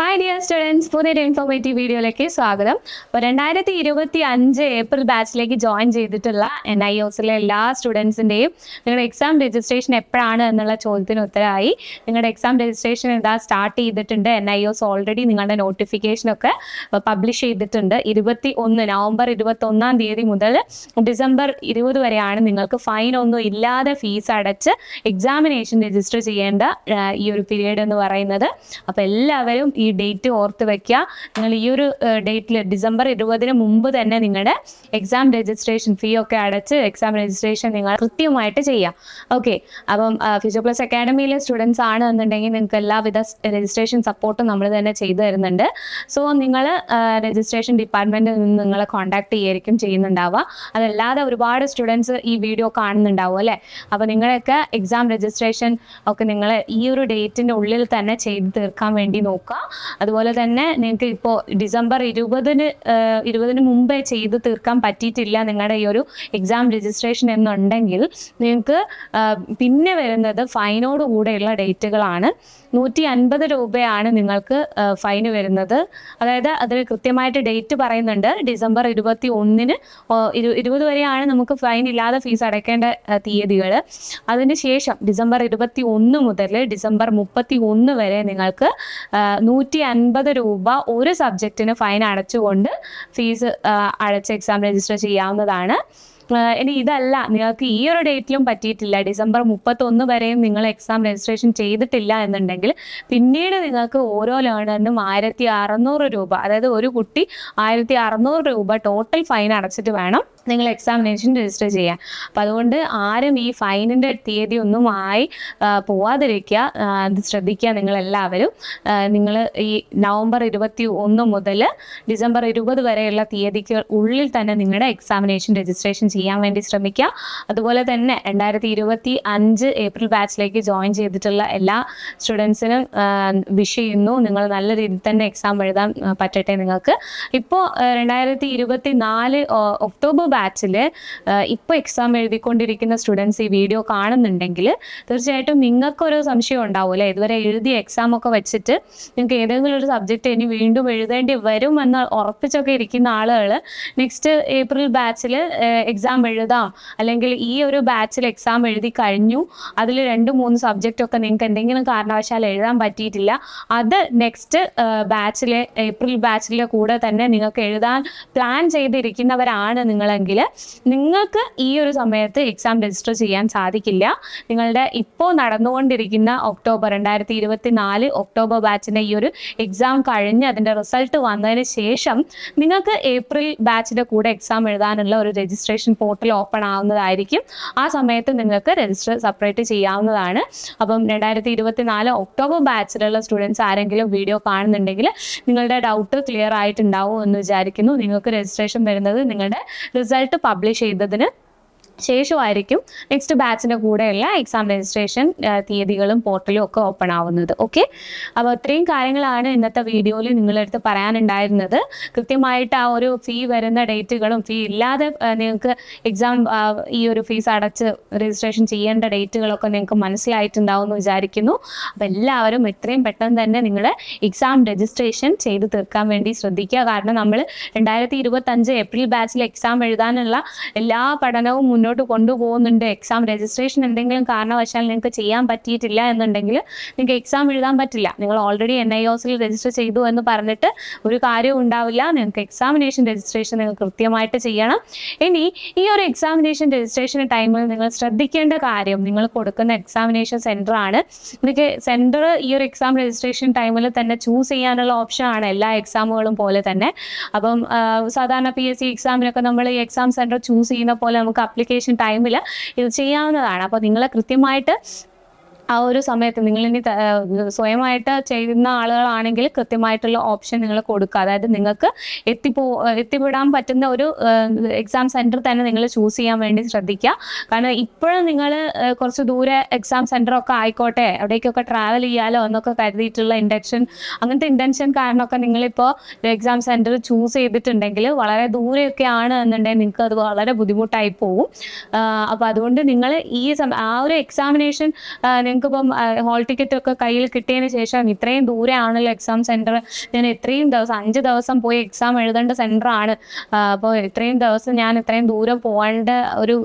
Hi dear students പുതിയൊരു informative വീഡിയോയിലേക്ക് സ്വാഗതം. അപ്പോൾ രണ്ടായിരത്തി ഇരുപത്തി അഞ്ച് ഏപ്രിൽ ബാച്ചിലേക്ക് ജോയിൻ ചെയ്തിട്ടുള്ള എൻ ഐ ഒസിലെ എല്ലാ സ്റ്റുഡൻസിന്റെയും നിങ്ങളുടെ എക്സാം രജിസ്ട്രേഷൻ എപ്പോഴാണ് എന്നുള്ള ചോദ്യത്തിന് ഉത്തരമായി. നിങ്ങളുടെ എക്സാം രജിസ്ട്രേഷൻ ഇതാ സ്റ്റാർട്ട് ചെയ്തിട്ടുണ്ട്? എൻ ഐ ഒസ് ഓൾറെഡി നിങ്ങളുടെ നോട്ടിഫിക്കേഷനൊക്കെ പബ്ലിഷ് ചെയ്തിട്ടുണ്ട് ഇരുപത്തി ഒന്ന് നവംബർ ഇരുപത്തി ഒന്നാം തീയതി മുതൽ ഡിസംബർ ഇരുപത് വരെയാണ് നിങ്ങൾക്ക് ഫൈൻ ഒന്നും ഇല്ലാതെ ഫീസ് അടച്ച് എക്സാമിനേഷൻ രജിസ്റ്റർ ചെയ്യേണ്ട ഈ ഒരു പീരീഡ് എന്ന് പറയുന്നത്. അപ്പോൾ എല്ലാവരും ഈ ഡേറ്റ് ഓർത്ത് വെക്കുക നിങ്ങൾ ഈ ഒരു ഡേറ്റിൽ ഡിസംബർ ഇരുപതിന് മുമ്പ് തന്നെ നിങ്ങളുടെ എക്സാം രജിസ്ട്രേഷൻ ഫീ ഒക്കെ അടച്ച് എക്സാം രജിസ്ട്രേഷൻ നിങ്ങൾ കൃത്യമായിട്ട് ചെയ്യാം. ഓക്കെ അപ്പം ഫ്യൂച്ചർ പ്ലസ് അക്കാഡമിയിലെ സ്റ്റുഡൻസ് ആണ് എന്നുണ്ടെങ്കിൽ നിങ്ങൾക്ക് എല്ലാവിധ രജിസ്ട്രേഷൻ സപ്പോർട്ടും നമ്മൾ തന്നെ ചെയ്തു തരുന്നുണ്ട്. സോ നിങ്ങൾ രജിസ്ട്രേഷൻ ഡിപ്പാർട്ട്മെന്റിൽ നിന്ന് നിങ്ങളെ കോൺടാക്ട് ചെയ്യായിരിക്കും ചെയ്യുന്നുണ്ടാവുക. അതല്ലാതെ ഒരുപാട് സ്റ്റുഡൻസ് ഈ വീഡിയോ കാണുന്നുണ്ടാവും അല്ലേ? അപ്പോൾ നിങ്ങളൊക്കെ എക്സാം രജിസ്ട്രേഷൻ ഒക്കെ നിങ്ങൾ ഈ ഒരു ഡേറ്റിന്റെ ഉള്ളിൽ തന്നെ ചെയ്ത് തീർക്കാൻ വേണ്ടി നോക്കുക. അതുപോലെ തന്നെ നിങ്ങൾക്ക് ഇപ്പോൾ ഡിസംബർ ഇരുപതിന് ഇരുപതിന് മുമ്പേ ചെയ്ത് തീർക്കാൻ പറ്റിയിട്ടില്ല നിങ്ങളുടെ ഈ ഒരു എക്സാം രജിസ്ട്രേഷൻ എന്നുണ്ടെങ്കിൽ നിങ്ങൾക്ക് പിന്നെ വരുന്നത് ഫൈനോട് കൂടെയുള്ള ഡേറ്റുകളാണ്. നൂറ്റി അൻപത് രൂപയാണ് നിങ്ങൾക്ക് ഫൈൻ വരുന്നത്. അതായത് അതിൽ കൃത്യമായിട്ട് ഡേറ്റ് പറയുന്നുണ്ട്. ഡിസംബർ ഇരുപത്തി ഒന്നിന് ഇരു ഇരുപത് വരെയാണ് നമുക്ക് ഫൈൻ ഇല്ലാതെ ഫീസ് അടയ്ക്കേണ്ട തീയതികൾ അതിന് ശേഷം ഡിസംബർ ഇരുപത്തി ഒന്ന് മുതൽ ഡിസംബർ മുപ്പത്തി ഒന്ന് വരെ നിങ്ങൾക്ക് നൂറ്റി അൻപത് രൂപ ഒരു സബ്ജക്റ്റിന് ഫൈൻ അടച്ചുകൊണ്ട് ഫീസ് അടച്ച് എക്സാം രജിസ്റ്റർ ചെയ്യാവുന്നതാണ്. ഇനി ഇതല്ല. നിങ്ങൾക്ക് ഈ ഒരു ഡേറ്റിലും പറ്റിയിട്ടില്ല. ഡിസംബർ മുപ്പത്തൊന്ന് വരെയും നിങ്ങൾ എക്സാം രജിസ്ട്രേഷൻ ചെയ്തിട്ടില്ല എന്നുണ്ടെങ്കിൽ പിന്നീട് നിങ്ങൾക്ക് ഓരോ ലേണറിനും ആയിരത്തി അറുന്നൂറ് രൂപ അതായത് ഒരു കുട്ടി ആയിരത്തി അറുന്നൂറ് രൂപ ടോട്ടൽ ഫൈൻ അടച്ചിട്ട് വേണം നിങ്ങൾ എക്സാമിനേഷൻ രജിസ്റ്റർ ചെയ്യാൻ. അപ്പം അതുകൊണ്ട് ആരും ഈ ഫൈനിന്റെ തീയതി ഒന്നും ആയി പോവാതിരിക്കുക. അത് ശ്രദ്ധിക്കുക നിങ്ങളെല്ലാവരും. നിങ്ങൾ ഈ നവംബർ ഇരുപത്തി ഒന്ന് മുതൽ ഡിസംബർ ഇരുപത് വരെയുള്ള തീയതിക്ക് ഉള്ളിൽ തന്നെ നിങ്ങളുടെ എക്സാമിനേഷൻ രജിസ്ട്രേഷൻ ചെയ്യാൻ വേണ്ടി ശ്രമിക്കുക. അതുപോലെ തന്നെ രണ്ടായിരത്തി ഇരുപത്തി അഞ്ച് ഏപ്രിൽ ബാച്ചിലേക്ക് ജോയിൻ ചെയ്തിട്ടുള്ള എല്ലാ സ്റ്റുഡൻസിനും വിഷ് ചെയ്യുന്നു. നിങ്ങൾ നല്ല രീതിയിൽ തന്നെ എക്സാം എഴുതാൻ പറ്റട്ടെ നിങ്ങൾക്ക്. ഇപ്പോൾ രണ്ടായിരത്തി ഇരുപത്തി നാല് ഒക്ടോബർ ബാച്ചിൽ ഇപ്പോൾ എക്സാം എഴുതിക്കൊണ്ടിരിക്കുന്ന സ്റ്റുഡൻസ് ഈ വീഡിയോ കാണുന്നുണ്ടെങ്കിൽ തീർച്ചയായിട്ടും നിങ്ങൾക്കൊരു സംശയം ഉണ്ടാവും അല്ലേ? ഇതുവരെ എഴുതിയ എക്സാം ഒക്കെ വെച്ചിട്ട് നിങ്ങൾക്ക് ഏതെങ്കിലും ഒരു സബ്ജക്റ്റ് ഇനി വീണ്ടും എഴുതേണ്ടി വരും എന്ന് ഉറപ്പിച്ചൊക്കെ ഇരിക്കുന്ന ആളുകൾ നെക്സ്റ്റ് ഏപ്രിൽ ബാച്ചിൽ എക്സാം എഴുതാം. അല്ലെങ്കിൽ ഈ ഒരു ബാച്ചിൽ എക്സാം എഴുതി കഴിഞ്ഞു. അതിൽ രണ്ട് മൂന്ന് സബ്ജക്റ്റ് ഒക്കെ നിങ്ങൾക്ക് എന്തെങ്കിലും കാരണവശാൽ എഴുതാൻ പറ്റിയിട്ടില്ല. അത് നെക്സ്റ്റ് ബാച്ചിലെ ഏപ്രിൽ ബാച്ചിലെ കൂടെ തന്നെ നിങ്ങൾക്ക് എഴുതാൻ പ്ലാൻ ചെയ്തിരിക്കുന്നവരാണ് നിങ്ങളെങ്കിൽ നിങ്ങൾക്ക് ഈ ഒരു സമയത്ത് എക്സാം രജിസ്റ്റർ ചെയ്യാൻ സാധിക്കില്ല. നിങ്ങളുടെ ഇപ്പോൾ നടന്നുകൊണ്ടിരിക്കുന്ന ഒക്ടോബർ രണ്ടായിരത്തി ഇരുപത്തി നാല് ഒക്ടോബർ ബാച്ചിന്റെ ഈ ഒരു എക്സാം കഴിഞ്ഞ് അതിന്റെ റിസൾട്ട് വന്നതിന് ശേഷം നിങ്ങൾക്ക് ഏപ്രിൽ ബാച്ചിന്റെ കൂടെ എക്സാം എഴുതാനുള്ള ഒരു രജിസ്ട്രേഷൻ പോർട്ടൽ ഓപ്പൺ ആവുന്നതായിരിക്കും. ആ സമയത്ത് നിങ്ങൾക്ക് രജിസ്റ്റർ സെപ്പറേറ്റ് ചെയ്യാവുന്നതാണ്. അപ്പം രണ്ടായിരത്തി ഇരുപത്തി നാല് ഒക്ടോബർ ബാച്ചിലുള്ള സ്റ്റുഡൻസ് ആരെങ്കിലും വീഡിയോ കാണുന്നുണ്ടെങ്കിൽ നിങ്ങളുടെ ഡൗട്ട് ക്ലിയർ ആയിട്ടുണ്ടാവും എന്ന് വിചാരിക്കുന്നു. നിങ്ങൾക്ക് രജിസ്ട്രേഷൻ വരുന്നത് നിങ്ങളുടെ റിസൾട്ട് പബ്ലിഷ് ചെയ്തതിന് ശേഷമായിരിക്കും നെക്സ്റ്റ് ബാച്ചിന്റെ കൂടെയുള്ള എക്സാം രജിസ്ട്രേഷൻ തീയതികളും പോർട്ടലും ഒക്കെ ഓപ്പൺ ആവുന്നത്. ഓക്കെ അപ്പോൾ ഇത്രയും കാര്യങ്ങളാണ് ഇന്നത്തെ വീഡിയോയിൽ നിങ്ങളുടെ അടുത്ത് പറയാനുണ്ടായിരുന്നത്. കൃത്യമായിട്ട് ആ ഒരു ഫീ വരുന്ന ഡേറ്റുകളും ഫീ ഇല്ലാതെ നിങ്ങൾക്ക് എക്സാം ഈ ഒരു ഫീസ് അടച്ച് രജിസ്ട്രേഷൻ ചെയ്യേണ്ട ഡേറ്റുകളൊക്കെ നിങ്ങൾക്ക് മനസ്സിലായിട്ടുണ്ടാവും എന്ന് വിചാരിക്കുന്നു. അപ്പോൾ എല്ലാവരും എത്രയും പെട്ടെന്ന് തന്നെ നിങ്ങൾ എക്സാം രജിസ്ട്രേഷൻ ചെയ്ത് തീർക്കാൻ വേണ്ടി ശ്രദ്ധിക്കുക. കാരണം നമ്മൾ രണ്ടായിരത്തി ഇരുപത്തഞ്ച് ഏപ്രിൽ ബാച്ചിൽ എക്സാം എഴുതാനുള്ള എല്ലാ പഠനവും മുന്നോട്ട് കൊണ്ടുപോകുന്നുണ്ട്. എക്സാം രജിസ്ട്രേഷൻ എന്തെങ്കിലും കാരണവശാൽ നിങ്ങൾക്ക് ചെയ്യാൻ പറ്റിയിട്ടില്ല എന്നുണ്ടെങ്കിൽ നിങ്ങൾക്ക് എക്സാം എഴുതാൻ പറ്റില്ല. നിങ്ങൾ ഓൾറെഡി എൻ ഐ ഒസിൽ രജിസ്റ്റർ ചെയ്തു എന്ന് പറഞ്ഞിട്ട് ഒരു കാര്യവും ഉണ്ടാവില്ല. നിങ്ങൾക്ക് എക്സാമിനേഷൻ രജിസ്ട്രേഷൻ നിങ്ങൾ കൃത്യമായിട്ട് ചെയ്യണം. ഇനി ഈ ഒരു എക്സാമിനേഷൻ രജിസ്ട്രേഷൻ ടൈമിൽ നിങ്ങൾ ശ്രദ്ധിക്കേണ്ട കാര്യം നിങ്ങൾ കൊടുക്കുന്ന എക്സാമിനേഷൻ സെന്റർ ആണ്. നിങ്ങൾക്ക് സെന്റർ ഈ ഒരു എക്സാം രജിസ്ട്രേഷൻ ടൈമിൽ തന്നെ ചൂസ് ചെയ്യാനുള്ള ഓപ്ഷൻ ആണ് എല്ലാ എക്സാമുകളും പോലെ തന്നെ. അപ്പം സാധാരണ പി എസ് സി എക്സാമിനൊക്കെ നമ്മൾ ഈ എക്സാം സെന്റർ ചൂസ് ചെയ്യുന്ന പോലെ നമുക്ക് അപ്ലിക്കേഷൻ ടൈമിൽ ഇത് ചെയ്യാവുന്നതാണ്. അപ്പോൾ നിങ്ങൾ കൃത്യമായിട്ട് ആ ഒരു സമയത്ത് നിങ്ങൾ ഇനി സ്വയമായിട്ട് ചെയ്യുന്ന ആളുകളാണെങ്കിൽ കൃത്യമായിട്ടുള്ള ഓപ്ഷൻ നിങ്ങൾ കൊടുക്കുക. അതായത് നിങ്ങൾക്ക് എത്തിപ്പോ എത്തിപ്പെടാൻ പറ്റുന്ന ഒരു എക്സാം സെന്റർ തന്നെ നിങ്ങൾ ചൂസ് ചെയ്യാൻ വേണ്ടി ശ്രദ്ധിക്കുക. കാരണം ഇപ്പോഴും നിങ്ങൾ കുറച്ച് ദൂരെ എക്സാം സെന്റർ ഒക്കെ ആയിക്കോട്ടെ അവിടേക്കൊക്കെ ട്രാവൽ ചെയ്യാലോ എന്നൊക്കെ കരുതിയിട്ടുള്ള ഇന്റൻഷൻ അങ്ങനത്തെ ഇന്റൻഷൻ കാരണമൊക്കെ നിങ്ങളിപ്പോൾ എക്സാം സെന്റർ ചൂസ് ചെയ്തിട്ടുണ്ടെങ്കിൽ വളരെ ദൂരെയൊക്കെ ആണ് എന്നുണ്ടെങ്കിൽ നിങ്ങൾക്ക് അത് വളരെ ബുദ്ധിമുട്ടായി പോകും അപ്പോൾ അതുകൊണ്ട് നിങ്ങൾ ഈ ആ ഒരു എക്സാമിനേഷൻ നിങ്ങൾക്ക് നിങ്ങൾക്ക് ഇപ്പം ഹോൾ ടിക്കറ്റ് ഒക്കെ കയ്യിൽ കിട്ടിയതിന് ശേഷം ഇത്രയും ദൂരെ ആണല്ലോ എക്സാം സെന്റർ ഞാൻ ഇത്രയും ദിവസം അഞ്ച് ദിവസം പോയി എക്സാം എഴുതേണ്ട സെന്ററാണ് അപ്പോൾ ഇത്രയും ദിവസം ഞാൻ ഇത്രയും ദൂരം പോകേണ്ട ഒരു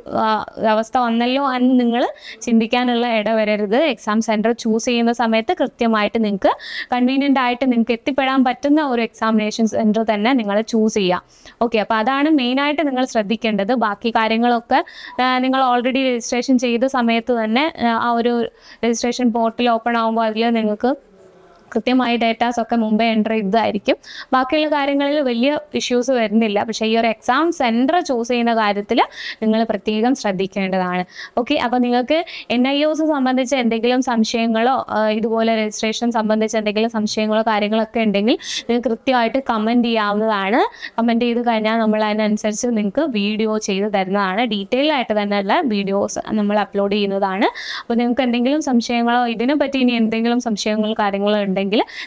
അവസ്ഥ വന്നല്ലോ എന്ന് നിങ്ങൾ ചിന്തിക്കാനുള്ള ഇടവരരുത് എക്സാം സെന്റർ ചൂസ് ചെയ്യുന്ന സമയത്ത് കൃത്യമായിട്ട് നിങ്ങൾക്ക് കൺവീനിയന്റ് ആയിട്ട് നിങ്ങൾക്ക് എത്തിപ്പെടാൻ പറ്റുന്ന ഒരു എക്സാമിനേഷൻ സെന്റർ തന്നെ നിങ്ങൾ ചൂസ് ചെയ്യാം. ഓക്കെ അപ്പോൾ അതാണ് മെയിനായിട്ട് നിങ്ങൾ ശ്രദ്ധിക്കേണ്ടത്. ബാക്കി കാര്യങ്ങളൊക്കെ നിങ്ങൾ ഓൾറെഡി രജിസ്ട്രേഷൻ ചെയ്ത സമയത്ത് തന്നെ ആ ഒരു രജിസ്ട്രേഷൻ പോർട്ടൽ ഓപ്പൺ ആകുമ്പോൾ അതിൽ നിങ്ങൾക്ക് കൃത്യമായി ഡേറ്റാസ് ഒക്കെ മുമ്പേ എന്റർ ചെയ്തതായിരിക്കും. ബാക്കിയുള്ള കാര്യങ്ങളിൽ വലിയ ഇഷ്യൂസ് വരുന്നില്ല. പക്ഷേ ഈ ഒരു എക്സാം സെന്റർ ചൂസ് ചെയ്യുന്ന കാര്യത്തിൽ നിങ്ങൾ പ്രത്യേകം ശ്രദ്ധിക്കേണ്ടതാണ്. ഓക്കെ അപ്പോൾ നിങ്ങൾക്ക് എൻ ഐ ഒസ് സംബന്ധിച്ച് എന്തെങ്കിലും സംശയങ്ങളോ ഇതുപോലെ രജിസ്ട്രേഷൻ സംബന്ധിച്ച് എന്തെങ്കിലും സംശയങ്ങളോ കാര്യങ്ങളൊക്കെ ഉണ്ടെങ്കിൽ നിങ്ങൾക്ക് കൃത്യമായിട്ട് കമന്റ് ചെയ്യാവുന്നതാണ്. കമന്റ് ചെയ്ത് കഴിഞ്ഞാൽ നമ്മൾ അതിനനുസരിച്ച് നിങ്ങൾക്ക് വീഡിയോ ചെയ്ത് തരുന്നതാണ്. ഡീറ്റെയിൽ ആയിട്ട് തന്നെയുള്ള വീഡിയോസ് നമ്മൾ അപ്ലോഡ് ചെയ്യുന്നതാണ്. അപ്പോൾ നിങ്ങൾക്ക് എന്തെങ്കിലും സംശയങ്ങളോ ഇതിനെ പറ്റി ഇനി എന്തെങ്കിലും സംശയങ്ങളോ കാര്യങ്ങളോ ഉണ്ടെങ്കിൽ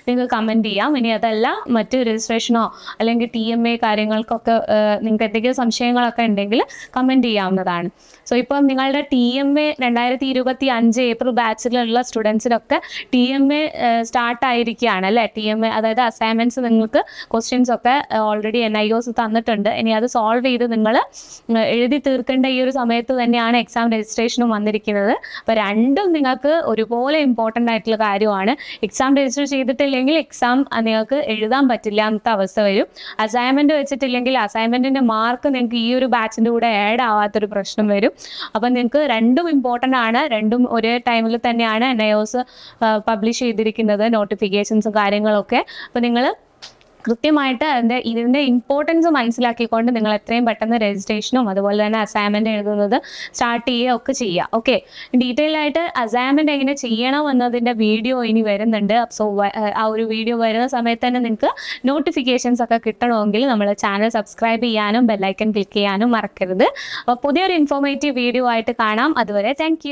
നിങ്ങൾക്ക് കമന്റ് ചെയ്യാം. ഇനി അതല്ല മറ്റ് രജിസ്ട്രേഷനോ അല്ലെങ്കിൽ ടി എം എ കാര്യങ്ങൾക്കൊക്കെ നിങ്ങൾക്ക് എന്തെങ്കിലും സംശയങ്ങളൊക്കെ ഉണ്ടെങ്കിൽ കമന്റ് ചെയ്യാവുന്നതാണ്. സോ ഇപ്പം നിങ്ങളുടെ ടി എം എ രണ്ടായിരത്തി ഇരുപത്തി അഞ്ച് ഏപ്രിൽ ബാച്ചിലുള്ള സ്റ്റുഡൻസിനൊക്കെ ടി എം എ സ്റ്റാർട്ട് ആയിരിക്കുകയാണ് അല്ലേ? ടി എം എ അതായത് അസൈൻമെന്റ്സ് നിങ്ങൾക്ക് ക്വസ്റ്റ്യൻസ് ഒക്കെ ഓൾറെഡി എൻ ഐ ഒസ് തന്നിട്ടുണ്ട്. ഇനി അത് സോൾവ് ചെയ്ത് നിങ്ങൾ എഴുതി തീർക്കേണ്ട ഈ ഒരു സമയത്ത് തന്നെയാണ് എക്സാം രജിസ്ട്രേഷനും വന്നിരിക്കുന്നത്. അപ്പോൾ രണ്ടും നിങ്ങൾക്ക് ഒരുപോലെ ഇമ്പോർട്ടന്റ് ആയിട്ടുള്ള കാര്യമാണ്. എക്സാം രജിസ്റ്റർ ചെയ്തിട്ടില്ലെങ്കിൽ എക്സാം നിങ്ങൾക്ക് എഴുതാൻ പറ്റില്ലാത്ത അവസ്ഥ വരും. അസൈൻമെന്റ് വെച്ചിട്ടില്ലെങ്കിൽ അസൈൻമെന്റിന്റെ മാർക്ക് നിങ്ങൾക്ക് ഈ ഒരു ബാച്ചിന്റെ കൂടെ ആഡ് ആവാത്തൊരു പ്രശ്നം വരും. അപ്പം നിങ്ങൾക്ക് രണ്ടും ഇമ്പോർട്ടന്റ് ആണ്. രണ്ടും ഒരേ ടൈമിൽ തന്നെയാണ് എൻ ഐ ഒസ് പബ്ലിഷ് ചെയ്തിരിക്കുന്നത് നോട്ടിഫിക്കേഷൻസും കാര്യങ്ങളൊക്കെ. അപ്പോൾ നിങ്ങൾ കൃത്യമായിട്ട് അതിന്റെ ഇതിന്റെ ഇമ്പോർട്ടൻസ് മനസ്സിലാക്കിക്കൊണ്ട് നിങ്ങൾ എത്രയും പെട്ടെന്ന് രജിസ്ട്രേഷനും അതുപോലെ തന്നെ അസൈൻമെന്റ് എഴുതുന്നത് സ്റ്റാർട്ട് ചെയ്യുക ഒക്കെ ചെയ്യുക. ഓക്കെ ഡീറ്റെയിൽ ആയിട്ട് അസൈൻമെന്റ് എങ്ങനെ ചെയ്യണം എന്നതിന്റെ വീഡിയോ ഇനി വരുന്നുണ്ട്. സോ ആ ഒരു വീഡിയോ വരുന്ന സമയത്ത് തന്നെ നിങ്ങൾക്ക് നോട്ടിഫിക്കേഷൻസ് ഒക്കെ കിട്ടണമെങ്കിൽ നമ്മൾ ചാനൽ സബ്സ്ക്രൈബ് ചെയ്യാനും ബെല്ലൈക്കൺ ക്ലിക്ക് ചെയ്യാനും മറക്കരുത്. അപ്പോൾ പുതിയൊരു ഇൻഫോർമേറ്റീവ് വീഡിയോ ആയിട്ട് കാണാം. അതുവരെ താങ്ക്